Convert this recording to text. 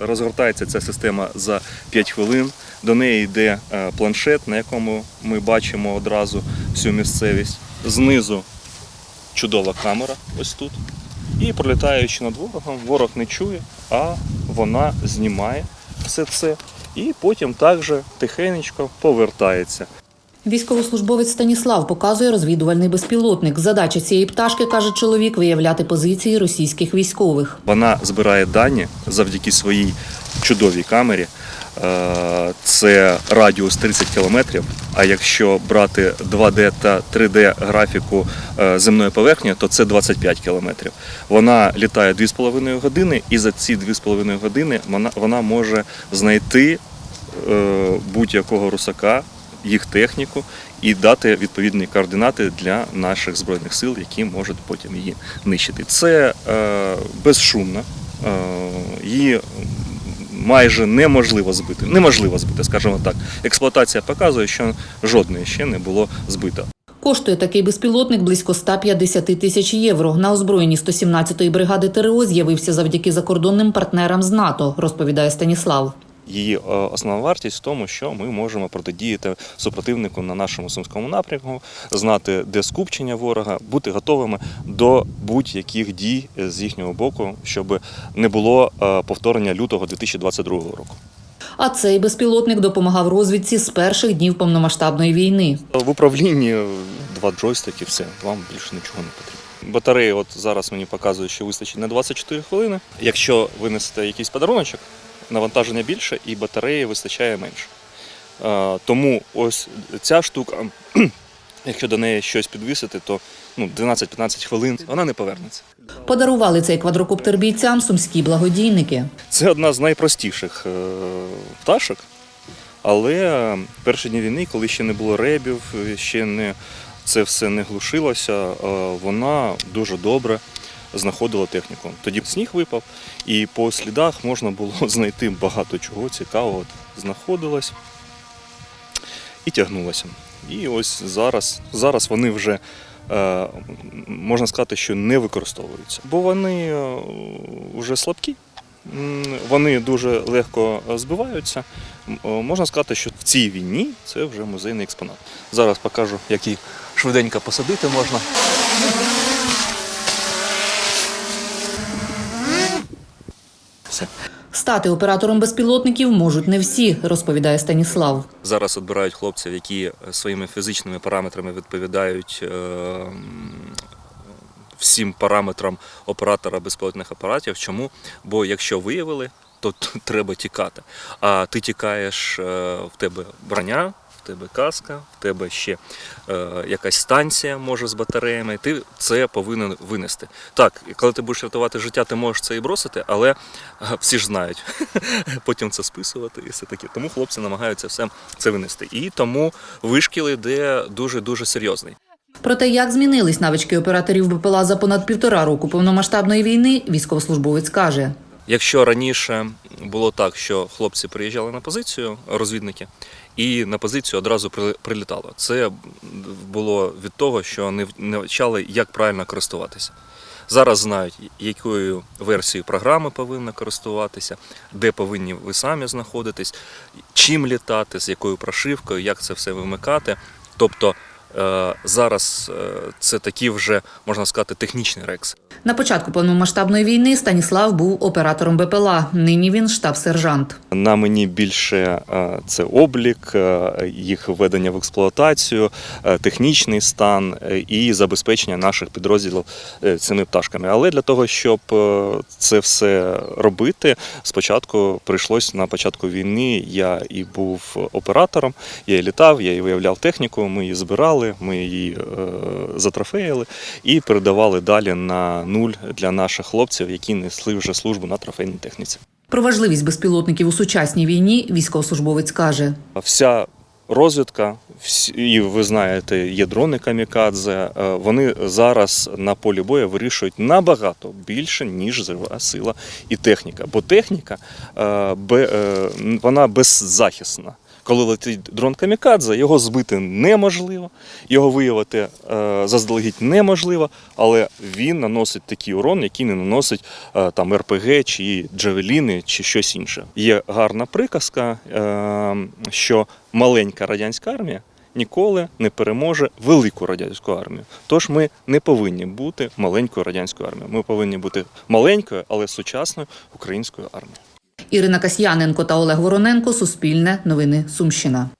Розгортається ця система за 5 хвилин. До неї йде е, планшет, на якому ми бачимо одразу всю місцевість. Знизу чудова камера, ось тут. І пролітаючи над ворогом, ворог не чує, а вона знімає все це і потім також тихенечко повертається. Військовослужбовець Станіслав показує розвідувальний безпілотник. Задача цієї пташки, каже чоловік, виявляти позиції російських військових. Вона збирає дані завдяки своїй чудовій камері. Е, Це радіус 30 кілометрів. А якщо брати 2D та 3D графіку е, земної поверхні, то це 25 кілометрів. Вона літає 2,5 години, і за ці 2,5 години вона, може знайти е, будь-якого русака, їх техніку і дати відповідні координати для наших збройних сил, які можуть потім її нищити. Це е, безшумно, е, її майже неможливо збити. Неможливо збити, скажімо так. Експлуатація показує, що жодної ще не було збито. Коштує такий безпілотник близько 150 тисяч євро. На озброєнні 117-ї бригади ТРО з'явився завдяки закордонним партнерам з НАТО, розповідає Станіслав. Її е, основна вартість в тому, що ми можемо протидіяти супротивнику на нашому сумському напрямку, знати, де скупчення ворога, бути готовими до будь-яких дій з їхнього боку, щоб не було е, повторення лютого 2022 року. А цей безпілотник допомагав розвідці з перших днів повномасштабної війни. В управлінні два джойстики, все, вам більше нічого не потрібно. Батареї, от зараз мені показують, що вистачить на 24 хвилини. Якщо винесете якийсь подаруночок, навантаження більше і батареї вистачає менше. Тому ось ця штука, якщо до неї щось підвісити, то ну, 12-15 хвилин вона не повернеться. Подарували цей квадрокоптер бійцям сумські благодійники. Це одна з найпростіших е, пташок, але перші дні війни, коли ще не було ребів, ще не це все не глушилося, е, вона дуже добре знаходила техніку. Тоді сніг випав, і по слідах можна було знайти багато чого цікавого. От Знаходилось і тягнулося. І ось зараз, зараз вони вже. е, Можна сказати, що не використовуються, бо вони е, вже слабкі, Вони дуже легко збиваються. Можна сказати, що в цій війні це вже музейний експонат. Зараз покажу, як їх швиденько посадити можна. Все. Стати оператором безпілотників можуть не всі, розповідає Станіслав. Зараз відбирають хлопців, які своїми фізичними параметрами відповідають е, всім параметрам оператора безпілотних апаратів. Чому? Бо якщо виявили, то треба тікати. А ти тікаєш, е, в тебе броня, в тебе каска, в тебе ще е, якась станція може з батареями. Ти це повинен винести. Так, коли ти будеш рятувати життя, ти можеш це і бросити, але е, всі ж знають потім це списувати і все таке. Тому хлопці намагаються все це винести. І тому вишкіл іде дуже дуже серйозний. Про те, як змінились навички операторів БПЛА за понад півтора року повномасштабної війни, військовослужбовець каже. Якщо раніше було так, що хлопці приїжджали на позицію, розвідники, і на позицію одразу прилітало. Це було від того, що не не вчали, як правильно користуватися. Зараз знають, якою версією програми повинна користуватися, де повинні ви самі знаходитись, чим літати, з якою прошивкою, як це все вимикати. Тобто зараз е, це такі вже можна сказати технічний рекс. На початку повномасштабної війни Станіслав був оператором БПЛА. Нині він штаб-сержант. На мені більше е, це облік, е, їх введення в експлуатацію, е, технічний стан е, і забезпечення наших підрозділів е, цими пташками. Але для того, щоб е, це все робити, спочатку прийшлось на початку війни. Я і був оператором, я і літав, я і виявляв техніку. Ми її збирали, ми її е, затрофеїли і передавали далі на нуль для наших хлопців, які несли вже службу на трофейній техніці. Про важливість безпілотників у сучасній війні військовослужбовець каже. Вся розвідка, всі- і ви знаєте, є дрони камікадзе. е, Вони зараз на полі бою вирішують набагато більше, ніж жива сила і техніка. Бо техніка е, вона беззахисна. Коли летить дрон камікадзе, його збити неможливо, його виявити е, заздалегідь неможливо, але він наносить такий урон, який не наносить е, там РПГ чи джавеліни чи щось інше. Є гарна приказка, е, що маленька радянська армія. Ніколи не переможе велику радянську армію. Тож ми не повинні бути маленькою радянською армією. Ми повинні бути маленькою, але сучасною українською армією. Ірина Касьяненко та Олег Вороненко. Суспільне. Новини Сумщина.